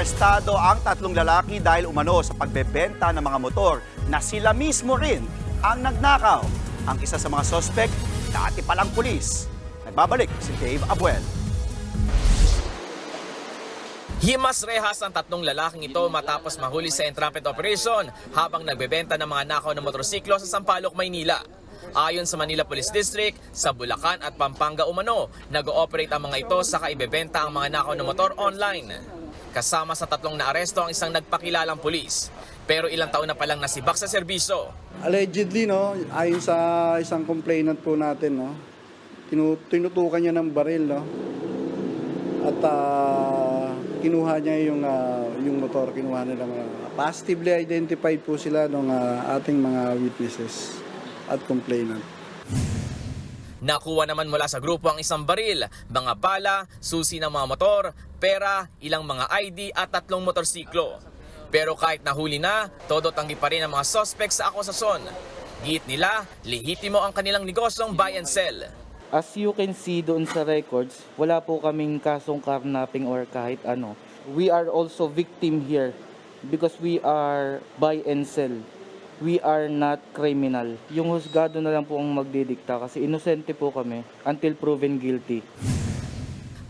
arestado ang tatlong lalaki dahil umano sa pagbebenta ng mga motor na sila mismo rin ang nagnakaw. Ang isa sa mga sospek, dati palang pulis. Nagbabalik si Dave Abuel. Himas rehas ang tatlong lalaking ito matapos mahuli sa entrapment operation habang nagbebenta ng mga nakaw na motorsiklo sa Sampaloc, Maynila. Ayon sa Manila Police District, sa Bulacan at Pampanga umano, nag-ooperate ang mga ito sa kaibebenta ang mga nakaw na motor online. Kasama sa tatlong naaresto ang isang nagpakilalang pulis. Pero ilang taon na palang nasibak sa serbisyo. Allegedly, no, ayon sa isang complainant po natin, no, tinu- tinutukan niya ng baril, no, at ah, kinuha niya yung, ah, yung motor, kinuha nila mga, positively identified po sila ng ating mga witnesses at complainant. Nakuha naman mula sa grupo ang isang baril, mga bala, susi ng mga motor, pera, ilang mga ID at tatlong motorsiklo. Pero kahit nahuli na, todo tanggi pa rin ang mga suspect sa akusasyon. Git nila, lehitimo ang kanilang negosyong buy and sell. As you can see doon sa records, wala po kaming kasong carnapping or kahit ano. We are also victim here because we are buy and sell. We are not criminal. Yung husgado na lang po ang magdidikta kasi inosente po kami until proven guilty.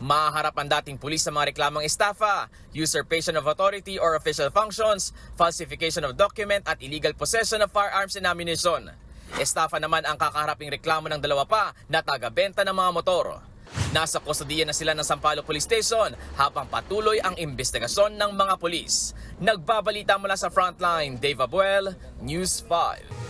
Maharap ang dating pulis sa mga reklamang estafa, usurpation of authority or official functions, falsification of document at illegal possession of firearms and ammunition. Estafa naman ang kakaharaping reklamo ng dalawa pa na taga-benta ng mga motor. Nasa kustodiya na sila ng Sampalo Police Station habang patuloy ang investigasyon ng mga pulis. Nagbabalita mula sa frontline, Dave Abuel, News 5.